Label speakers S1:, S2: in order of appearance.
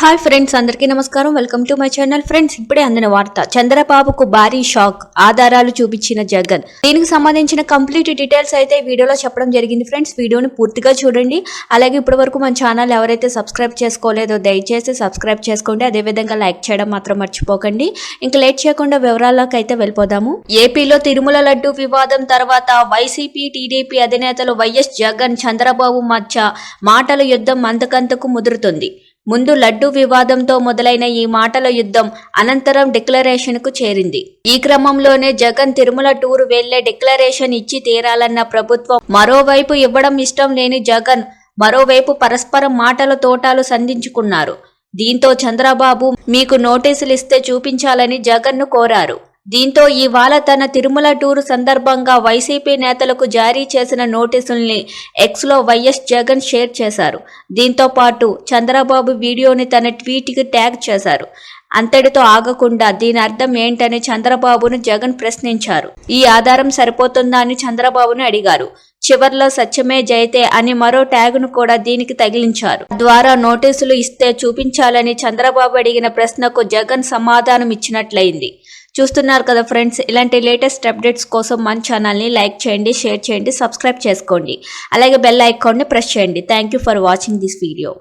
S1: Hi friends అందరికీ నమస్కారం. Welcome to my channel friends ఇప్పుడే అందిన వార్త. చంద్రబాబుకు భారీ షాక్ ఆధారాలు చూపించిన జగన్. దీనికి సంబంధించిన కంప్లీట్ డీటెయిల్స్ అయితే వీడియోలో చెప్పడం జరిగింది ఫ్రెండ్స్ వీడియోని పూర్తిగా చూడండి. అలాగే ఇప్పటి వరకు మన ఛానల్ ఎవరైతే సబ్స్క్రైబ్ చేసుకోలేదో దయచేసి సబ్స్క్రైబ్ చేసుకోండి. అదేవిధంగా లైక్ చేయడం మాత్రం మర్చిపోకండి. ఇంకా లేట్ చేయకుండా వివరాల్లోకి అయితే వెళ్ళిపోదాము. ఏపీలో తిరుమల లడ్డు వివాదం తర్వాత వైసీపీ టీడీపీ అధినేతలు వైఎస్ జగన్ చంద్రబాబు మధ్య మాటల యుద్ధం అంతకంతకు ముదురుతుంది. ముందు లడ్డూ వివాదంతో మొదలైన ఈ మాటల యుద్ధం అనంతరం డిక్లరేషన్కు చేరింది. ఈ క్రమంలోనే జగన్ తిరుమల టూర్ వెళ్ళే డిక్లరేషన్ ఇచ్చి తీరాలన్న ప్రభుత్వం మరోవైపు ఇవ్వడం ఇష్టం లేని జగన్ మరోవైపు పరస్పరం మాటల తోటాలు సంధించుకున్నారు. దీంతో చంద్రబాబు మీకు నోటీసులు ఇస్తే చూపించాలని జగన్ను కోరారు. దీంతో ఇవాళ తన తిరుమల టూరు సందర్భంగా వైసీపీ నేతలకు జారీ చేసిన నోటీసుల్ని ఎక్స్లో వైఎస్ జగన్ షేర్ చేశారు. దీంతో పాటు చంద్రబాబు వీడియోని తన ట్వీట్కి ట్యాగ్ చేశారు. అంతటితో ఆగకుండా దీని అర్థం ఏంటని చంద్రబాబును జగన్ ప్రశ్నించారు. ఈ ఆధారం సరిపోతుందా అని చంద్రబాబును అడిగారు. చివర్లో సత్యమే జైతే అని మరో ట్యాగును కూడా దీనికి తగిలించారు. ద్వారా నోటీసులు ఇస్తే చూపించాలని చంద్రబాబు అడిగిన ప్రశ్నకు జగన్ సమాధానం ఇచ్చినట్లయింది చూస్తున్నారు కదా ఫ్రెండ్స్ ఇలాంటి లేటెస్ట్ అప్డేట్స్ కోసం మన ఛానల్ని లైక్ చేయండి షేర్ చేయండి సబ్స్క్రైబ్ చేసుకోండి. అలాగే బెల్ ఐకాన్ని ప్రెస్ చేయండి. Thank you for watching this video